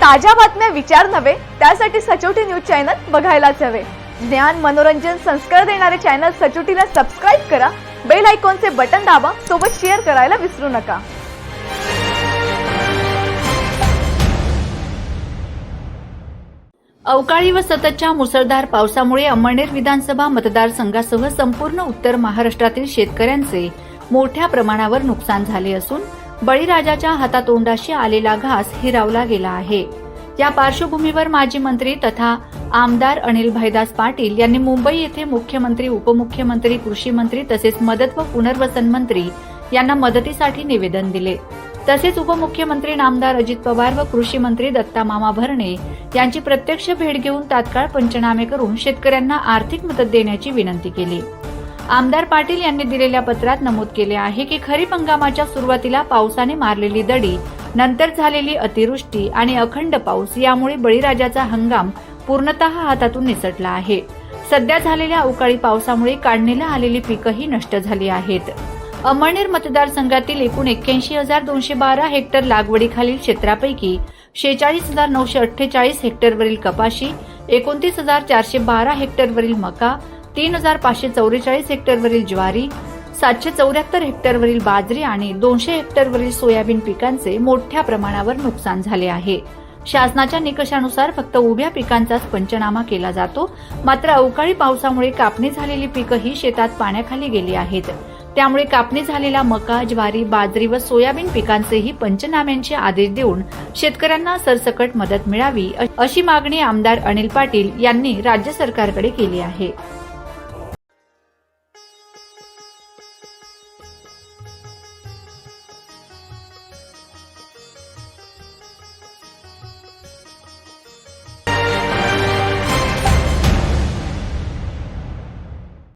ताज्या बातम्या विचार नव्हे त्यासाठी सचोटी न्यूज चॅनल बघायलाच हवे. ज्ञान मनोरंजन संस्कार देणारे चॅनल सचोटीला सबस्क्राईब करा बेल आयकॉनचे बटन दाबा सोबत शेअर करायला विसरू नका. अवकाळी व सततच्या मुसळधार पावसामुळे अंमळनेर विधानसभा मतदारसंघासह संपूर्ण उत्तर महाराष्ट्रातील शेतकऱ्यांचे मोठ्या प्रमाणावर नुकसान झाले असून बळीराजाच्या हातातोंडाशी आलेला घास हिरावला गेला आहे. या पार्श्वभूमीवर माजी मंत्री तथा आमदार अनिल भैदास पाटील यांनी मुंबई येथे मुख्यमंत्री उपमुख्यमंत्री कृषी मंत्री तसेच मदत व पुनर्वसन मंत्री यांना मदतीसाठी निवेदन दिले. तसेच उपमुख्यमंत्री नामदार अजित पवार व कृषी मंत्री दत्ता मामा भरणे यांची प्रत्यक्ष भेट घेऊन तात्काळ पंचनामे करून शेतकऱ्यांना आर्थिक मदत देण्याची विनंती केली. आमदार पाटील यांनी दिलेल्या पत्रात नमूद केले आहे की खरीप हंगामाच्या सुरुवातीला पावसाने मारलेली दडी नंतर झालेली अतिवृष्टी आणि अखंड पाऊस यामुळे बळीराजाचा हंगाम पूर्णतः हातातून निसटला आहे. सध्या झालेल्या अवकाळी पावसामुळे काढणीला आलेली पिकंही नष्ट झाली आहेत. अमळनेर मतदारसंघातील एकूण एक्क्याऐंशी हजार दोनशे बारा हेक्टर लागवडीखालील क्षेत्रापैकी शेचाळीस हजार नऊशे अठ्ठेचाळीस हेक्टरवरील कपाशी एकोणतीस हजार चारशे बारा हेक्टरवरील मका तीन हजार पाचशे चौवेचाळीस हेक्टरवरील ज्वारी सातशे चौऱ्याहत्तर हेक्टरवरील बाजरी आणि दोनशे हेक्टरवरील सोयाबीन पिकांचे मोठ्या प्रमाणावर नुकसान झाले आहे. शासनाच्या निकषानुसार फक्त उभ्या पिकांचाच पंचनामा केला जातो मात्र अवकाळी पावसामुळे कापणी झालेली पिकंही शेतात पाण्याखाली गेली आहेत. त्यामुळे कापणी झालेला मका ज्वारी बाजरी व सोयाबीन पिकांचेही पंचनाम्यांचे आदेश देऊन शेतकऱ्यांना सरसकट मदत मिळावी अशी मागणी आमदार अनिल पाटील यांनी राज्य सरकारकडे केली आहे.